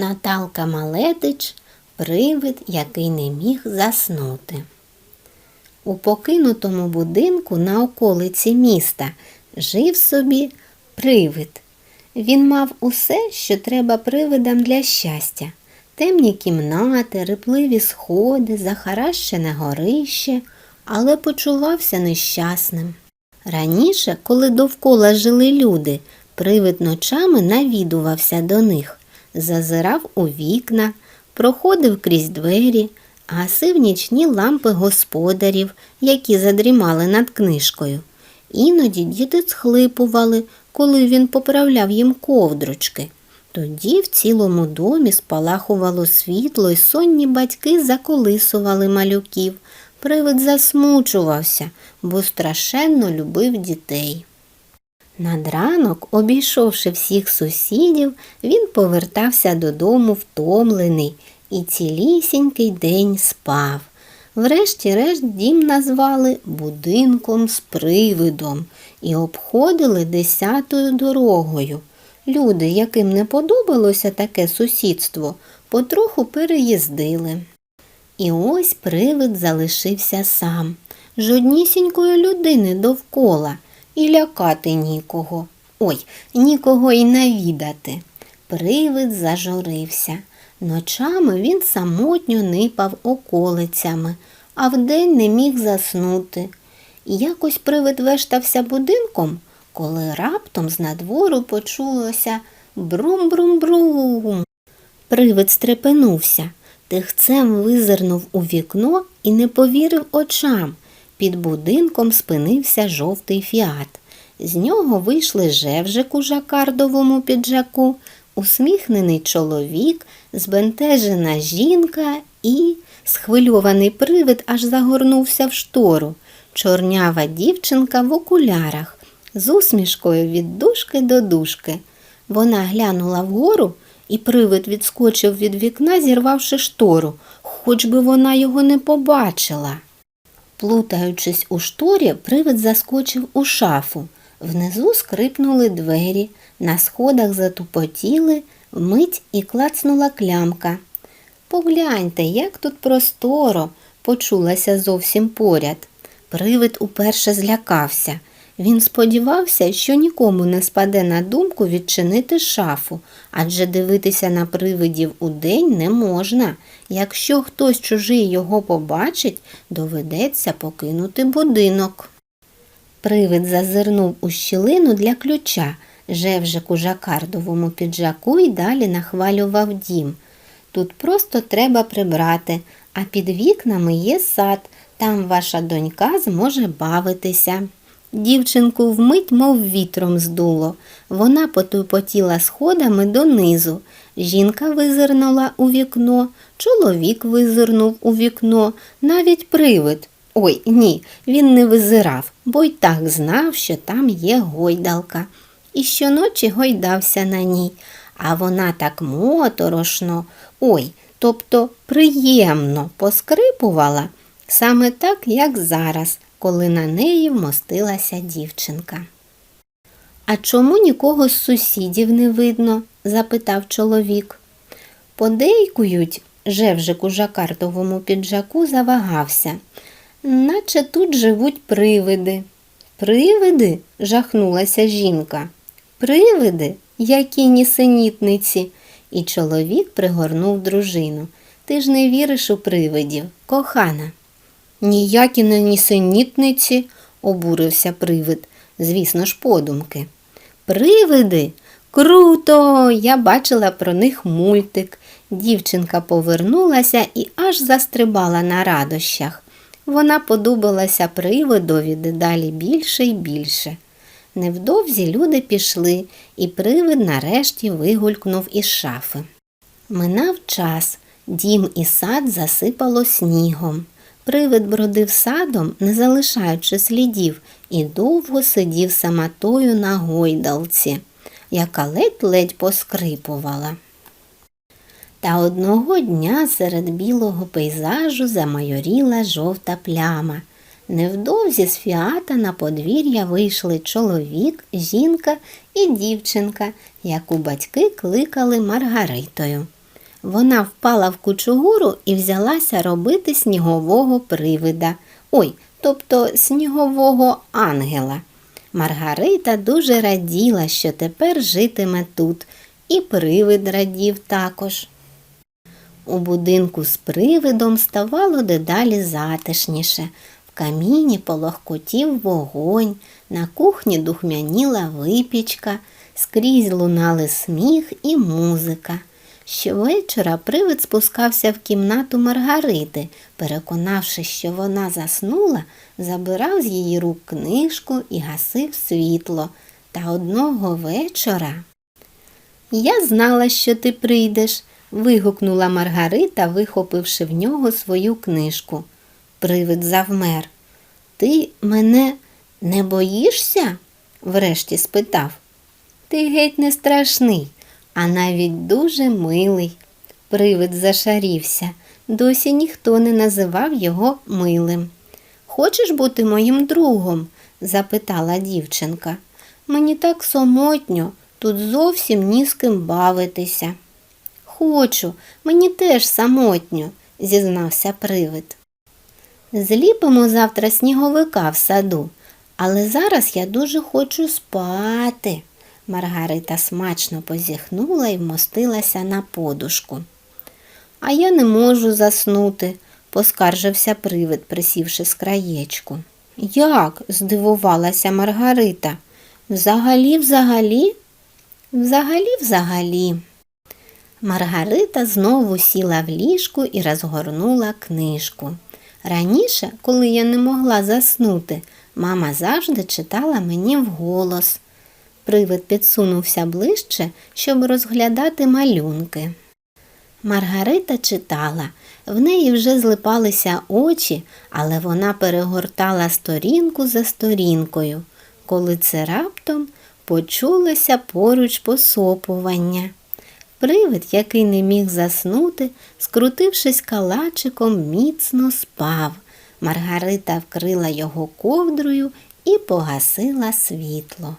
Наталка Малетич привид, який не міг заснути. У покинутому будинку на околиці міста жив собі привид. Він мав усе, що треба привидам для щастя: темні кімнати, рипливі сходи, захаращене горище, але почувався нещасним. Раніше, коли довкола жили люди, привид ночами навідувався до них, зазирав у вікна, проходив крізь двері, гасив нічні лампи господарів, які задрімали над книжкою. Іноді діти схлипували, коли він поправляв їм ковдрочки. Тоді в цілому домі спалахувало світло, і сонні батьки заколисували малюків. Привид засмучувався, бо страшенно любив дітей. Над ранок, обійшовши всіх сусідів, він повертався додому втомлений і цілісінький день спав. Врешті-решт дім назвали будинком з привидом і обходили десятою дорогою. Люди, яким не подобалося таке сусідство, потроху переїздили. І ось привид залишився сам, жоднісінької людини довкола, і лякати нікого. Ой, нікого й навідати. Привид зажурився. Ночами він самотньо нипав околицями, а вдень не міг заснути. Якось привид вештався будинком, коли раптом з надвору почулося брум-брум-брум. Привид стрепенувся, тихцем визирнув у вікно і не повірив очам. Під будинком спинився жовтий фіат. З нього вийшли жевжик у жакардовому піджаку, усміхнений чоловік, збентежена жінка і схвильований привид аж загорнувся в штору. Чорнява дівчинка в окулярах з усмішкою від дужки до дужки. Вона глянула вгору, і привид відскочив від вікна, зірвавши штору, хоч би вона його не побачила. Плутаючись у шторі, привид заскочив у шафу. Внизу скрипнули двері, на сходах затупотіли, вмить і клацнула клямка. Погляньте, як тут просторо, почулася зовсім поряд. Привид уперше злякався. Він сподівався, що нікому не спаде на думку відчинити шафу, адже дивитися на привидів удень не можна. Якщо хтось чужий його побачить, доведеться покинути будинок. Привид зазирнув у щілину для ключа, жевжик у жакардовому піджаку і далі нахвалював дім. Тут просто треба прибрати, а під вікнами є сад, там ваша донька зможе бавитися. Дівчинку вмить, мов вітром здуло. Вона потупотіла сходами донизу. Жінка визирнула у вікно, чоловік визирнув у вікно, навіть привид. Ой, ні, він не визирав, бо й так знав, що там є гойдалка. І щоночі гойдався на ній, а вона так моторошно, ой, тобто приємно поскрипувала, саме так, як зараз, коли на неї вмостилася дівчинка. А чому нікого з сусідів не видно? запитав чоловік. Подейкують, жевжик у жакартовому піджаку завагався, наче тут живуть привиди. Привиди? жахнулася жінка. Привиди, які нісенітниці. І чоловік пригорнув дружину. Ти ж не віриш у привидів, кохана. Ніякі не нісенітниці, обурився привид, звісно ж, подумки. Привиди? Круто! Я бачила про них мультик. Дівчинка повернулася і аж застрибала на радощах. Вона подобалася привидові дедалі більше і більше. Невдовзі люди пішли, і привид нарешті вигулькнув із шафи. Минав час, дім і сад засипало снігом. Привид бродив садом, не залишаючи слідів, і довго сидів самотою на гойдалці, яка ледь-ледь поскрипувала. Та одного дня серед білого пейзажу замайоріла жовта пляма. Невдовзі з фіата на подвір'я вийшли чоловік, жінка і дівчинка, яку батьки кликали Маргаритою. Вона впала в кучугуру і взялася робити снігового привида. Ой, тобто снігового ангела. Маргарита дуже раділа, що тепер житиме тут, і привид радів також. У будинку з привидом ставало дедалі затишніше. В каміні полохкотів вогонь, на кухні духмяніла випічка, скрізь лунали сміх і музика. Щовечора привид спускався в кімнату Маргарити, переконавшись, що вона заснула, забирав з її рук книжку і гасив світло. Та одного вечора. Я знала, що ти прийдеш, вигукнула Маргарита, вихопивши в нього свою книжку. Привид завмер. Ти мене не боїшся? врешті спитав. Ти геть не страшний, а навіть дуже милий. Привид зашарівся. Досі ніхто не називав його милим. Хочеш бути моїм другом? запитала дівчинка. Мені так самотньо, тут зовсім ні з ким бавитися. Хочу, мені теж самотньо, зізнався привид. Зліпимо завтра сніговика в саду, але зараз я дуже хочу спати. Маргарита смачно позіхнула і вмостилася на подушку. А я не можу заснути, поскаржився привид, присівши з краєчку. Як? здивувалася Маргарита. Взагалі, взагалі? Взагалі, взагалі. Маргарита знову сіла в ліжку і розгорнула книжку. Раніше, коли я не могла заснути, мама завжди читала мені вголос. Привид підсунувся ближче, щоб розглядати малюнки. Маргарита читала, в неї вже злипалися очі, але вона перегортала сторінку за сторінкою, коли це раптом почулося поруч посопування. Привид, який не міг заснути, скрутившись калачиком, міцно спав. Маргарита вкрила його ковдрою і погасила світло.